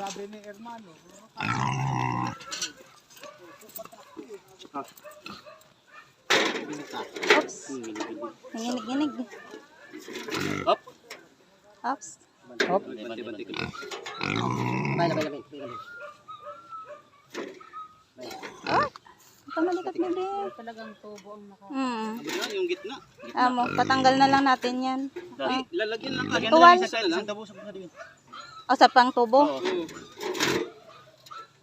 Sabi ni hermano. Oops. Nanginig-ginig. Up. Oops. Hop. Banti-banti ko. Oh! Ito malikat bebe. Talagang tubo ang naka... Na, yung gitna. Amo, patanggal na lang natin yan. Dali, lalagyan lang. Lagyan Tuwal. na lang isa lang. Tabo sa din. O, sa pang tubo. Oo.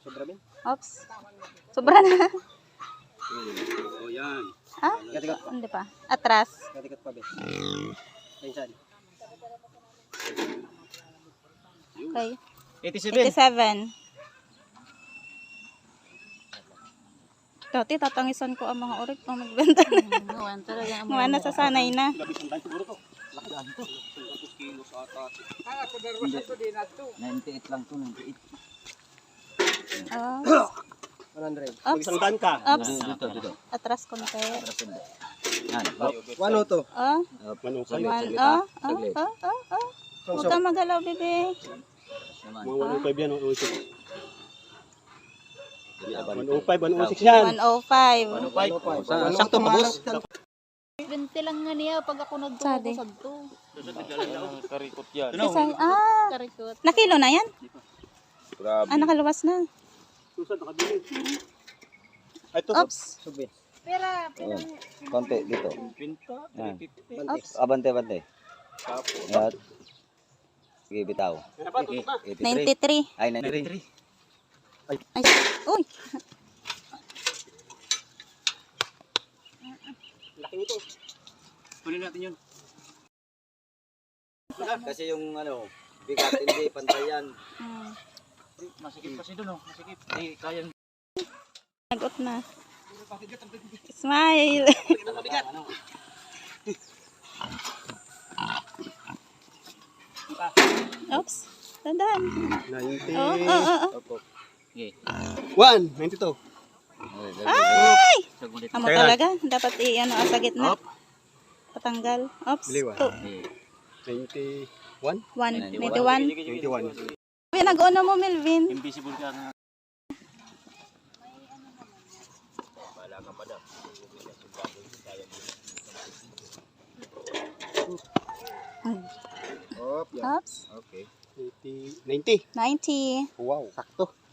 Sobra bin? Oops. Sobra na. Oh, yan. Ha? Hindi pa. Atras. Katikat pa, be. Ayun saan? Okay. 87. 87. Dati tatangisan ko ang mga orig pang magbenta. Mga nasasanay na. Labis ang tayo siguro to. Laki to. 100 kilos ata. Ah. 98 lang to, 98. Oh. 100. Oops. Isang daan ka. Oops. Dito, dito. Atras konti. Yan. Wano to? Oh. Manong One. Oh. Oh. Oh. Oh. Oh. Huwag kang magalaw, bebe. Mga 105 yan, 106. 105, 106 yan. 105. 105. Sakto pa, boss. 20 lang nga niya pag ako nagtubo Sade. sa to. Karikot yan. Isa, ah, Karikot. nakilo na yan? Grabe. Ah, nakaluwas na. Susan, nakabili. Ay, ito. Oops. Pera, pera. Konti dito. Pinta. Oops. Abante, abante. At sige, bitaw. Dapat, ito pa. 83. 93. Ay, 93. Ay, uy. Nito. Kunin natin yun. Kasi yung ano, bigat hindi pantayan. Hmm. Masikip kasi doon, oh. Masikip. Hindi, kayang. Nagot na. Smile. Oops. Tandaan. 90. Oh, oh, oh, oh. 1, 92. Ay! Amo Teka. talaga. Dapat i-ano ah, sa gitna. Up. Patanggal. Oops. Liwa. Two. 91. One. 91. 91. Uy, nag-ano mo, Melvin? Invisible ka nga. Oops. Okay. 90. 90. 90. Wow. Sakto.